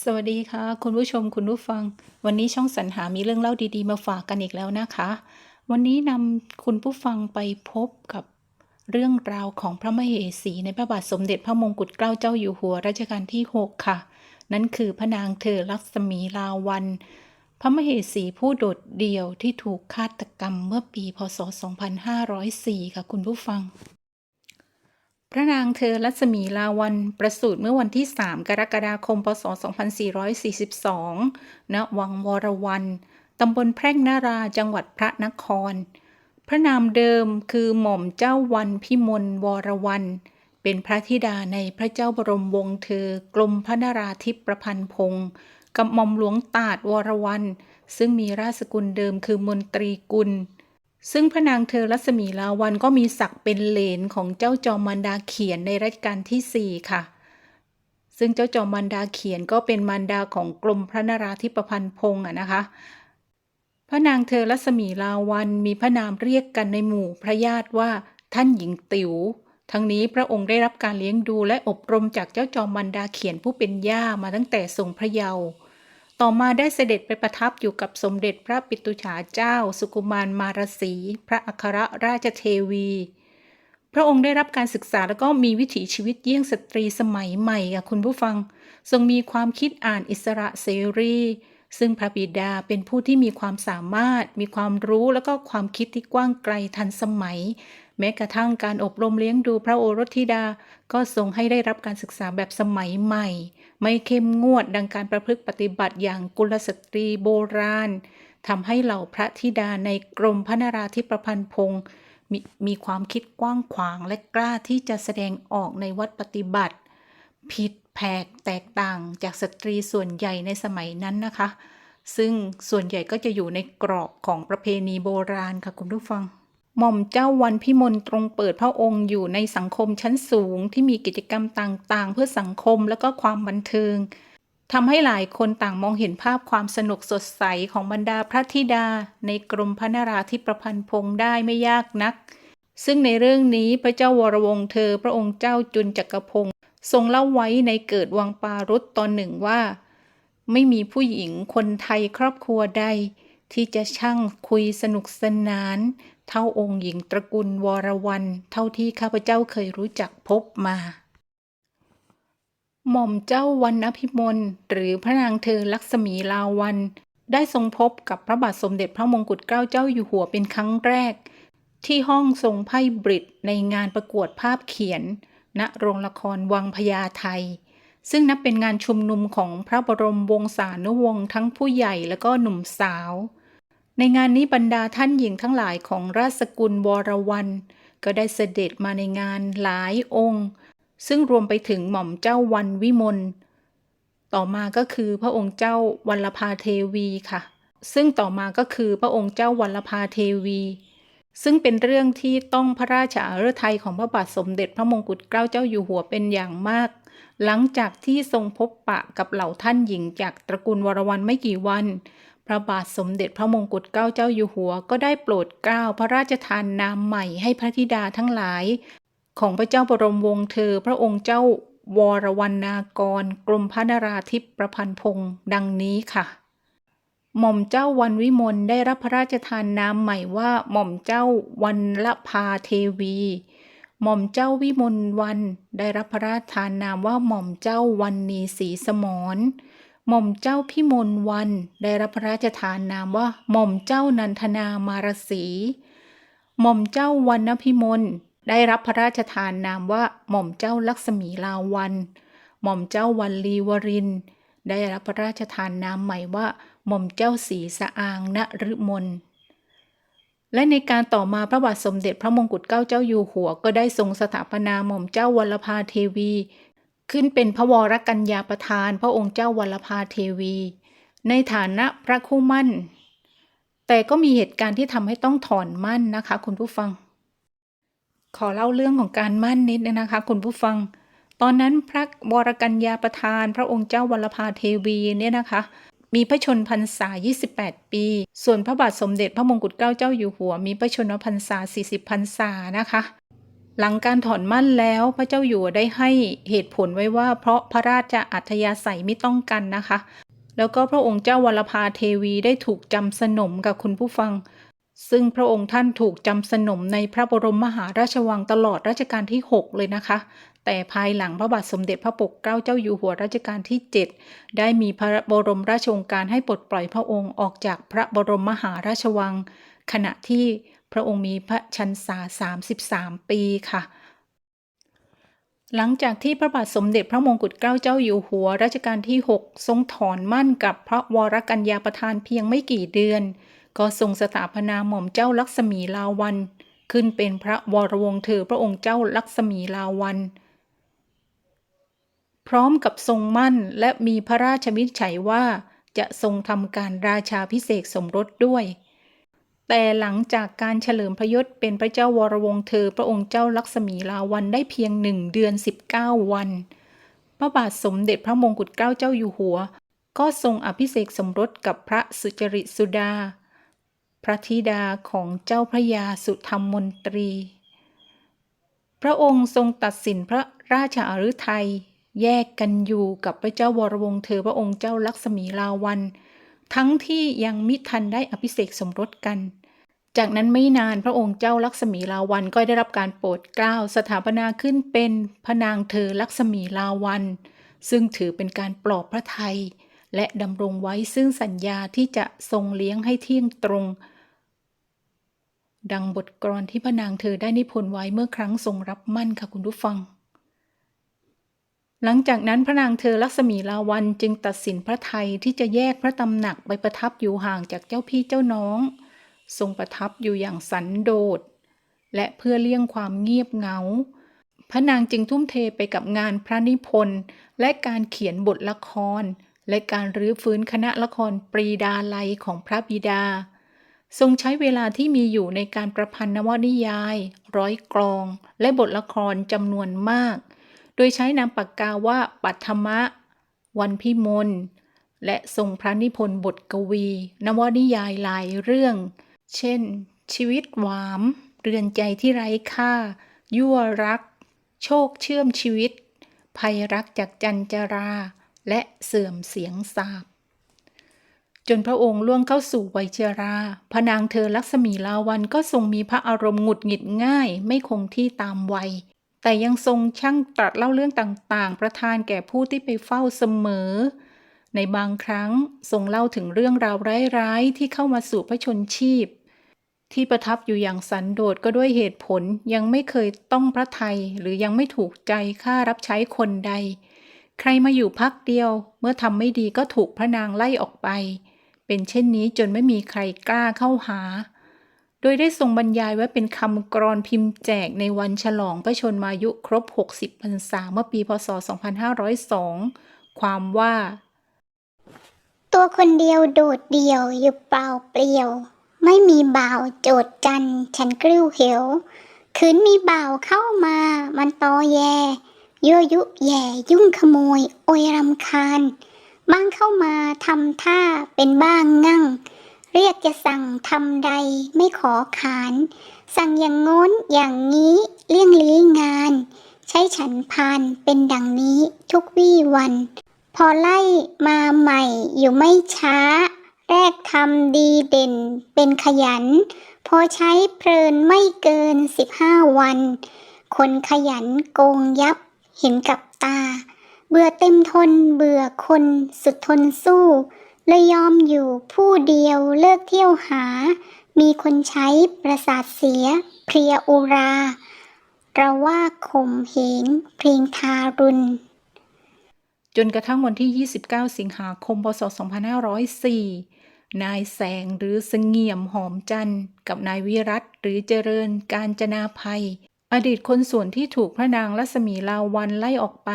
สวัสดีค่ะ คุณผู้ชมคุณผู้ฟัง วันนี้ช่องสรรหามีเรื่องเล่าดีๆ มาฝากกันอีกแล้วนะคะ วันนี้นำคุณผู้ฟังไปพบกับเรื่องราวของพระมเหสี ในพระบาทสมเด็จพระมงกุฎเกล้าเจ้าอยู่หัวรัชกาลที่ 6 ค่ะ นั่นคือพระนางเธอลักษมีลาวัน พระมเหสีผู้โดดเดี่ยวที่ถูกฆาตกรรมเมื่อปีพศ 2504 ค่ะคุณผู้ฟัง พระนางเธอรัศมีลาวันประสูติเมื่อวันที่ 3 กรกฎาคม พศ 2442 ณ วังวรวันตำบลแพร่งนาราจังหวัดพระนคร พระนามเดิมคือหม่อมเจ้าวันพิมลวรวันเป็นพระธิดาในพระเจ้าบรมวงศ์เธอกรมพระนราธิปประพันธ์พงศ์กับหม่อมหลวงตาดวรวันซึ่งมีราชสกุลเดิมคือมนตรีกุล ซึ่งพระนางเธอรัศมีลาวันก็มีศักดิ์เป็นเลนของเจ้าจอมมันดาเขียนในรัชกาลที่ 4 ค่ะ ซึ่งเจ้าจอมมันดาเขียนก็เป็นมารดาของกรมพระนราธิปพันธ์พงศ์อะนะคะ พระนางเธอรัศมีลาวันมีพระนามเรียกกันในหมู่พระญาติว่าท่านหญิงติ๋ว ทั้งนี้พระองค์ได้รับการเลี้ยงดูและอบรมจากเจ้าจอมมันดาเขียนผู้เป็นย่ามาตั้งแต่ทรงพระเยาว์ ต่อมาได้เสด็จไปประทับอยู่กับสมเด็จพระปิตุฉาเจ้า สุกุมารมารสี พระอัครราชเทวี พระองค์ได้รับการศึกษาแล้วก็มีวิถีชีวิตเยี่ยงสตรีสมัยใหม่ค่ะคุณผู้ฟัง ทรงมีความคิดอ่านอิสระเสรีซึ่งพระบิดาเป็นผู้ที่มีความสามารถ มีความรู้แล้วก็ความคิดที่กว้างไกลทันสมัย แม้กระทั่งการอบรมเลี้ยงดูพระโอรสธิดา ก็ทรงให้ได้รับการศึกษาแบบสมัยใหม่ ไม่เข้มงวดดังการประพฤติปฏิบัติอย่างกุลสตรีโบราณทำให้เหล่าพระธิดาในกรมพระนราธิปพันธ์พงศ์มมีความคิดกว้างขวางและกล้าที่จะแสดงออกในวัดปฏิบัติ ผิดแผกแตกต่างจากสตรีส่วนใหญ่ในสมัยนั้นนะคะ ซึ่งส่วนใหญ่ก็จะอยู่ในกรอบของประเพณีโบราณค่ะคุณผู้ฟัง หม่อมเจ้าวันพิมลตรงเปิดพระองค์อยู่ในสังคมชั้นสูงที่มีกิจกรรมต่างๆ เพื่อสังคมและก็ความบันเทิงทำให้หลายคนต่างมองเห็นภาพความสนุกสดใสของบรรดาพระธิดา ในกรมพระนราธิประพันธ์พงศ์ได้ไม่ยากนัก ซึ่งในเรื่องนี้พระเจ้าวรวงเธอพระองค์เจ้าจุนจักรพงศ์ทรงเล่าไว้ในเกิดวังปารุตตอนหนึ่งว่า ไม่มีผู้หญิงคนไทยครอบครัวใด ที่จะช่างคุยสนุกสนาน เท่าองค์หญิงตระกูลวรวันเท่าที่ข้าพเจ้าเคยรู้จักพบมา หม่อมเจ้าวันอภิมลหรือพระนางเธอลักษมีลาวัน ได้ทรงพบกับพระบาทสมเด็จพระมงกุฎเกล้าเจ้าอยู่หัวเป็นครั้งแรก ที่ห้องทรงไพ่บริตในงานประกวดภาพเขียน ณโรงละครวังพญาไทยซึ่งนับเป็นงานชุมนุมของพระบรมวงศานุวงศ์ทั้งผู้ใหญ่และก็หนุ่มสาว ในงานนี้บรรดาท่านหญิงทั้งหลายของราชสกุลวรวันก็ได้เสด็จมาในงานหลายองค์ ซึ่งรวมไปถึงหม่อมเจ้าวันวิมลต่อมาก็คือพระองค์เจ้าวัลภาเทวีค่ะ ซึ่งต่อมาก็คือพระองค์เจ้าวัลภาเทวี ซึ่งเป็นเรื่องที่ต้องพระราชอาฤทัยของพระบาทสมเด็จพระมงกุฎเกล้าเจ้าอยู่หัวเป็นอย่างมาก หลังจากที่ทรงพบปะกับเหล่าท่านหญิงจากตระกูลวรวันไม่กี่วัน พระบาทสมเด็จพระมงกุฎเกล้าเจ้าอยู่หัว ก็ได้โปรดเกล้าพระราชทานนามใหม่ให้พระธิดาทั้งหลาย ของพระเจ้าบรมวงศ์เธอ พระองค์เจ้าวรวรรณากร กรมพระนราธิปประพันธ์พงศ์ดังนี้ค่ะ หม่อมเจ้าวันวิมลได้รับพระราชทานนามใหม่ว่าหม่อมเจ้าวันละพาเทวี หม่อมเจ้าวิมลวัน ได้รับพระราชทานนามว่าหม่อมเจ้าวันนีศรีสมร หม่อมเจ้าพิมลวัน ได้รับพระราชทานนามว่า หม่อมเจ้านันทนามารสี หม่อมเจ้าวันพิมลได้รับพระราชทานนามว่า หม่อมเจ้าลักษมีลาวัน หม่อมเจ้าวันลีวริน ได้รับพระราชทานนามใหม่ว่า หม่อมเจ้าศีสะอางนฤมลและในการต่อมาพระบาทสมเด็จพระมงกุฎเกล้าเจ้าอยู่หัว ก็ได้ทรงสถาปนาหม่อมเจ้าวัลภาเทวี ขึ้นเป็นพระวรกัญญาประธาน พระองค์เจ้าวัลภาเทวี ในฐานะพระคู่มั่น แต่ก็มีเหตุการณ์ที่ทำให้ต้องถอนมั่นนะคะ คุณผู้ฟัง ขอเล่าเรื่องของการมั่นนิดนึงนะคะ คุณผู้ฟัง ตอนนั้นพระวรกัญญาประธาน พระองค์เจ้าวัลภาเทวีเนี่ยนะคะมีพระชนพรรษา 28 ปี ส่วนพระบาทสมเด็จพระมงกุฎเกล้าเจ้าอยู่หัว มีพระชนมพรรษา 40 พรรษานะคะ หลังการถอนมั่นแล้วพระเจ้าอยู่หัวได้ให้เหตุผลไว้ว่า เพราะพระราชอัธยาศัยไม่ต้องกันนะคะ แล้วก็พระองค์เจ้าวรภาเทวีได้ถูกจำสนมกับคุณผู้ฟัง ซึ่งพระองค์ท่านถูกจำสนมในพระบรมมหาราชวังตลอดรัชกาลที่ 6 เลยนะคะ แต่ภายหลังพระบาทสมเด็จพระปกเกล้าเจ้าอยู่หัวรัชกาลที่ 7 ได้มีพระบรมราชโองการให้ปลดปล่อยพระองค์ออกจากพระบรมมหาราชวัง ขณะที่ พระองค์มีพระชันษา33 ปีค่ะ หลังจากที่พระบาทสมเด็จพระมงกุฎเกล้าเจ้าอยู่หัวรัชกาลที่ 6 ทรงถอนมั่นกับพระวรกัญญาประธานเพียงไม่กี่เดือน ก็ทรงสถาปนาหม่อมเจ้าลักษมีลาวัน ขึ้นเป็นพระวรวงศ์เธอพระองค์เจ้าลักษมีลาวันพร้อมกับทรงมั่นและมีพระราชวินิจฉัยว่าจะทรงทำการราชาพิเศษสมรสด้วย แต่หลังจากการเฉลิมพระยศเป็นพระเจ้าวรวงศ์เธอ พระองค์เจ้าลักษมีลาวันได้เพียงหนึ่งเดือน 19 วัน พระบาทสมเด็จพระมงกุฎเกล้าเจ้าอยู่หัว ก็ทรงอภิเษกสมรสกับพระสุจริตสุดา พระธิดาของเจ้าพระยาสุธรรมมนตรี พระองค์ทรงตัดสินพระราชอาฤทัยแยกกันอยู่กับพระเจ้าวรวงศ์เธอพระองค์เจ้าลักษมีลาวัน ทั้งที่ยังมิทันได้อภิเษกสมรสกัน จากนั้นไม่นานพระองค์เจ้าลักษมีลาวันก็ได้รับการโปรดเกล้าสถาปนาขึ้นเป็นพระนางเธอลักษมีลาวัน ซึ่งถือเป็นการปลอบพระไทย และดำรงไว้ซึ่งสัญญาที่จะทรงเลี้ยงให้เที่ยงตรง ดังบทกลอนที่พระนางเธอได้นิพนธ์ไว้เมื่อครั้งทรงรับมั่นค่ะคุณผู้ฟัง หลังจากนั้นพระนางเธอลักษมีลาวันจึงตัดสินพระไทยที่จะแยกพระตำหนักไปประทับอยู่ห่างจากเจ้าพี่เจ้าน้อง ทรงประทับอยู่อย่างสันโดษ และเพื่อเลี่ยงความเงียบเหงา พระนางจึงทุ่มเทไปกับงานพระนิพนธ์และการเขียนบทละคร และการรื้อฟื้นคณะละครปรีดาลัยของพระบิดา ทรงใช้เวลาที่มีอยู่ในการประพันธ์นวนิยาย ร้อยกลอง และบทละครจำนวนมาก โดยใช้นามปากกาว่าปัทมะ วันพิมลและทรงพระนิพนธ์บทกวี นวนิยายหลายเรื่อง เช่น ชีวิตหวาม เรือนใจที่ไร้ค่า ยั่วรัก โชคเชื่อมชีวิต ภัยรักจากจันจรา และเสื่อมเสียงสาบ จนพระองค์ล่วงเข้าสู่วัยเชราพนางเธอลักษมีลาวันก็ทรงมีพระอารมณ์หงุดหงิดง่าย ไม่คงที่ตามวัยแต่ยังทรงช่างตรัสเล่าเรื่องต่างๆ ประทานแก่ผู้ที่ไปเฝ้าเสมอ ในบางครั้งทรงเล่าถึงเรื่องราวร้ายๆ ที่เข้ามาสู่พระชนชีพ ที่ประทับอยู่อย่างสันโดษก็ด้วยเหตุผลยังไม่เคยต้องพระไทยหรือยังไม่ถูกใจข้ารับใช้คนใด ใครมาอยู่พักเดียว เมื่อทำไม่ดีก็ถูกพระนางไล่ออกไป เป็นเช่นนี้จนไม่มีใครกล้าเข้าหา โดยได้ทรงบรรยายไว้เป็นคำกรอนพิมพ์แจกในวันฉลองพระชนมายุครบ 60พรรษาเมื่อปีพศ 2502 ความว่า ตัวคนเดียวโดดเดี่ยวอยู่เปล่าเปลี่ยว ไม่มีบ่าวโจดจันฉันกลิ้วเหวคืนมีบ่าวเข้ามา มันตอแยยั่วยุแย่ยุ่งขโมย โอยรำคาญ บ้างเข้ามาทำท่าเป็นบ้างงั่ง เรียกจะสั่งทำใดไม่ขอขาน สั่งอย่างโน้นอย่างนี้เลี่ยงลี้งาน ใช้ฉันพานเป็นดังนี้ทุกวี่วัน พอไล่มาใหม่อยู่ไม่ช้า แรกทำดีเด่นเป็นขยัน พอใช้เพลินไม่เกินสิบห้าวัน คนขยันโกงยับเห็นกับตา เบื่อเต็มทนเบื่อคนสุดทนสู้เลยยอมอยู่ผู้เดียวเลิกเที่ยวหา มีคนใช้ประสาทเสีย เพลียอุรา เราว่าข่มเหงเพลงทารุณ จนกระทั่งวันที่ 29 สิงหาคม พศ 2504 นายแสงหรือสงี่ยมหอมจันทร์กับนายวิรัตหรือเจริญการจนาภัย อดีตคนส่วนที่ถูกพระนางรัศมีลาวันไล่ออกไป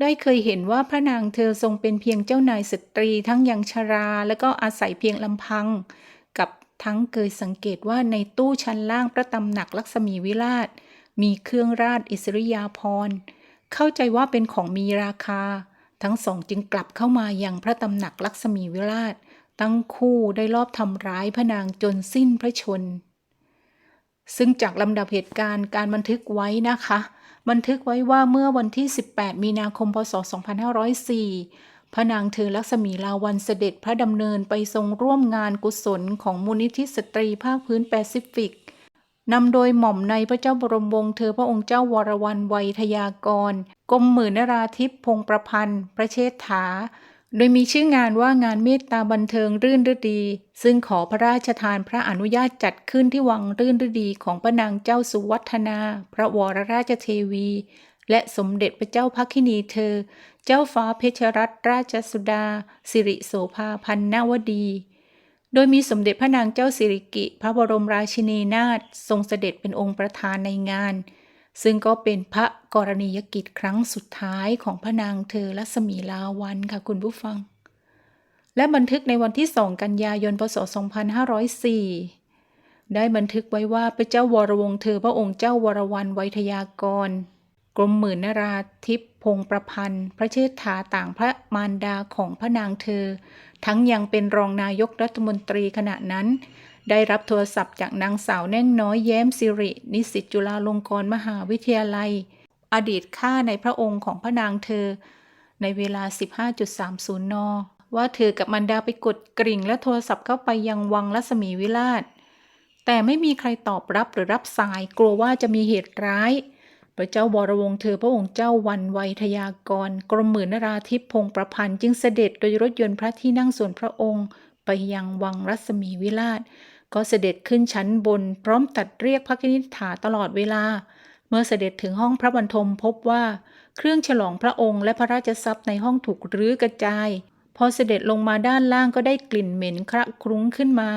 ได้เคยเห็นว่าพระนางเธอทรงเป็นเพียงเจ้านายสตรีทั้งยังชรา และก็อาศัยเพียงลำพัง กับทั้งเคยสังเกตว่าในตู้ชั้นล่างพระตำหนักลักษมีวิราช มีเครื่องราชอิสริยาภรณ์ เข้าใจว่าเป็นของมีราคา ทั้งสองจึงกลับเข้ามายังพระตำหนักลักษมีวิราช ตั้งคู่ได้ลอบทำร้ายพระนางจนสิ้นพระชน ซึ่งจากลำดับเหตุการณ์การบันทึกไว้นะคะ บันทึกไว้ว่าเมื่อวันที่ 18 มีนาคม พศ 2504 พระนางเธอลักษมีลาวันเสด็จพระดำเนินไปทรงร่วมงานกุศลของมูลนิธิสตรีภาคพื้นแปซิฟิก นำโดยหม่อมในพระเจ้าบรมวงศ์เธอพระองค์เจ้าวรวันไวยทยากรกรมหมื่นนราธิปพงประพันธ์ พระเชษฐา โดยมีชื่องานว่างานเมตตาบันเทิงรื่นฤดี ซึ่งขอพระราชทานพระอนุญาตจัดขึ้นที่วังรื่นฤดีของพระนางเจ้าสุวัฒนา พระวรราชเทวี และสมเด็จพระเจ้าพักคินีเธอ เจ้าฟ้าเพชรรัตนราชสุดา สิริโสภาพันนาวดี โดยมีสมเด็จพระนางเจ้าสิริกิ พระบรมราชินีนาถทรงเสด็จเป็นองค์ประธานในงาน ซึ่งก็เป็นพระกรณียกิจครั้งสุดท้ายของพระนางเธอรัศมีลาวันค่ะคุณผู้ฟัง และบันทึกในวันที่2กันยายนพศ 2504 ได้บันทึกไว้ว่าพระเจ้าวรวงเธอพระองค์เจ้าวรวันไวยทยากร กรมหมื่นนราธิปพงประพันธ์ พระเชษฐาต่างพระมารดาของพระนางเธอ ทั้งยังเป็นรองนายกรัฐมนตรีขณะนั้น ได้รับโทรศัพท์จากนางสาวแน่งน้อยแย้มสิริ นิสิตจุฬาลงกรณ์มหาวิทยาลัย อดีตข้าในพระองค์ของพระนางเธอ ในเวลา 15.30 น ว่าเธอกับมันดาไปกดกริ่งและโทรศัพท์เข้าไปยังวังรัศมีวิลาศแต่ไม่มีใครตอบรับหรือรับสายกลัวว่าจะมีเหตุร้าย พระเจ้าวรวงเธอพระองค์เจ้าวันไวยทยากร กรมหมื่นนราธิพงศ์ประพันธ์จึงเสด็จโดยรถยนต์พระที่นั่งส่วนพระองค์ ไปยังวังรัศมีวิลาศก็เสด็จขึ้นชั้นบน พร้อมตัดเรียกพระคณิษฐาตลอดเวลา เมื่อเสด็จถึงห้องพระบรรทมพบว่า เครื่องฉลองพระองค์และพระราชทรัพย์ในห้องถูกรื้อกระจาย พอเสด็จลงมาด้านล่างก็ได้กลิ่นเหม็นคระคลุ้งขึ้นมา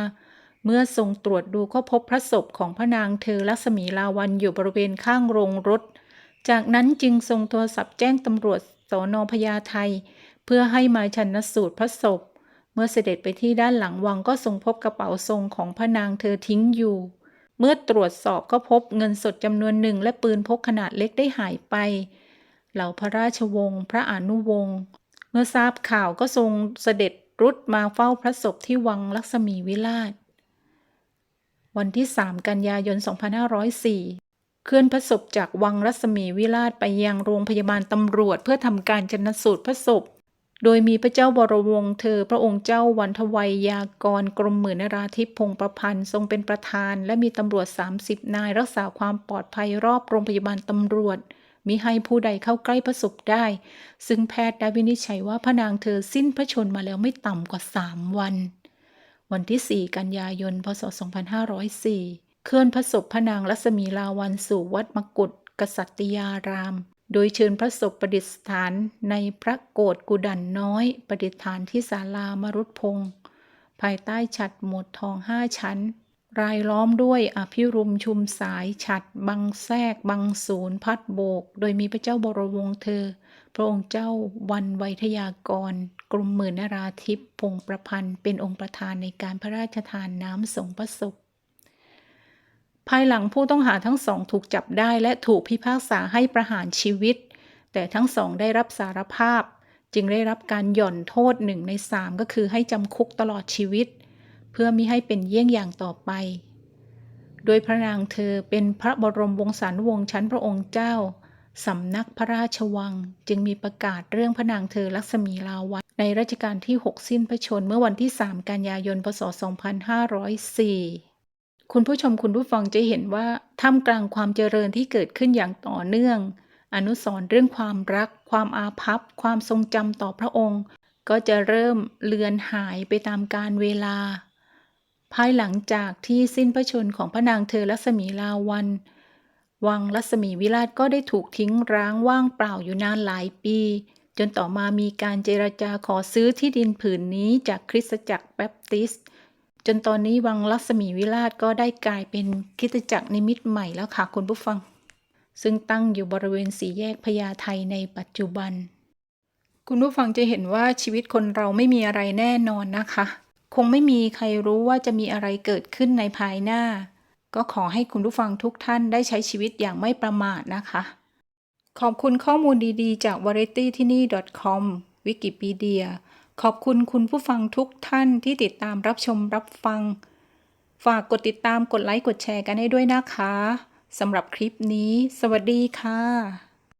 เมื่อทรงตรวจดูก็พบพระศพของพระนางเธอลักษมีลาวันอยู่บริเวณข้างโรงรถ จากนั้นจึงทรงโทรศัพท์แจ้งตำรวจสอนอพญาไทเพื่อให้มาชันสูตรพระศพ เมื่อเสด็จไปที่ด้านหลังวังก็ทรงพบกระเป๋าทรงของพระนางเธอทิ้งอยู่ เมื่อตรวจสอบก็พบเงินสดจำนวนหนึ่งและปืนพกขนาดเล็กได้หายไป เหล่าพระราชวงศ์พระอนุวงศ์เมื่อทราบข่าวก็ทรงเสด็จรุดมาเฝ้าพระศพที่วังลักษมีวิลาศ วันที่ 3 กันยายน 2504 เคลื่อนพระศพจากวังรัศมีวิลาศไปยังโรงพยาบาลตำรวจ เพื่อทำการชันสูตรพระศพ โดยมีพระเจ้าบรวงเธอ พระองค์เจ้าวันทวัยยากรกรมหมื่นนราธิพงศ์ประพันธ์ทรงเป็นประธาน และมีตำรวจ 30 นายรักษาความปลอดภัยรอบโรงพยาบาลตำรวจมิให้ผู้ใดเข้าใกล้พระศพได้ ซึ่งแพทย์ได้วินิจฉัยว่าพระนางเธอสิ้นพระชนม์มาแล้วไม่ต่ำกว่า3วัน วันที่ 4 กันยายน พศ 2504 เคลื่อนพระศพพระนางรัศมีลาวันสู่วัดมกุฏกษัตริยาราม โดยเชิญพระศพประดิษฐานในพระโกรธกุดันน้อย ประดิษฐานที่ศาลามรุตพงศ์ภายใต้ฉัดหมดทองห้าชั้น รายล้อมด้วยอภิรุมชุมสายฉัดบังแทรกบังศูนย์พัดโบก โดยมีพระเจ้าบรวงศ์เธอ พระองค์เจ้าวันไวยทยากร กรมหมื่นนราธิปพงประพันธ์ เป็นองค์ประธานในการพระราชทานน้ำสงพระศพภายหลังผู้ต้องหาทั้งสองถูกจับได้และถูกพิพากษาให้ประหารชีวิต แต่ทั้งสองได้รับสารภาพ จึงได้รับการหย่อนโทษหนึ่งในสามก็คือให้จำคุกตลอดชีวิต เพื่อมิให้เป็นเยี่ยงอย่างต่อไป โดยพระนางเธอเป็นพระบรมวงศานุวงศ์ชั้นพระองค์เจ้าสำนักพระราชวัง จึงมีประกาศเรื่องพระนางเธอลักษมีลาวัน ในรัชกาลที่ 6 สิ้นพระชนเมื่อวันที่ 3 กันยายน พศ 2504 คุณผู้ชมคุณผู้ฟังจะเห็นว่าท่ามกลางความเจริญที่เกิดขึ้นอย่างต่อเนื่อง อนุสรเรื่องความรัก ความอาภัพ ความทรงจำต่อพระองค์ ก็จะเริ่มเลือนหายไปตามกาลเวลา ภายหลังจากที่สิ้นพระชนของพระนางเธอลักษมีลาวัน วังรัศมีวิราชก็ได้ถูกทิ้งร้างว่างเปล่าอยู่นานหลายปี จนต่อมามีการเจรจาขอซื้อที่ดินผืนนี้จากคริสตจักรแบปติสต์จนตอนนี้วังลักษมีวิราชก็ได้กลายเป็นคริสตจักรนิมิตใหม่แล้วค่ะคุณผู้ฟัง ซึ่งตั้งอยู่บริเวณสี่แยกพญาไทในปัจจุบัน คุณผู้ฟังจะเห็นว่าชีวิตคนเราไม่มีอะไรแน่นอนนะคะ คงไม่มีใครรู้ว่าจะมีอะไรเกิดขึ้นในภายหน้า ก็ขอให้คุณผู้ฟังทุกท่านได้ใช้ชีวิตอย่างไม่ประมาทนะคะ ขอบคุณข้อมูลดีๆ จาก variety ที่นี่ .com วิกิพีเดีย ขอบคุณคุณผู้ฟังทุกท่านที่ติดตามรับชมรับฟัง ฝากกดติดตามกดไลค์กดแชร์กันให้ด้วยนะคะสำหรับคลิปนี้ สวัสดีค่ะ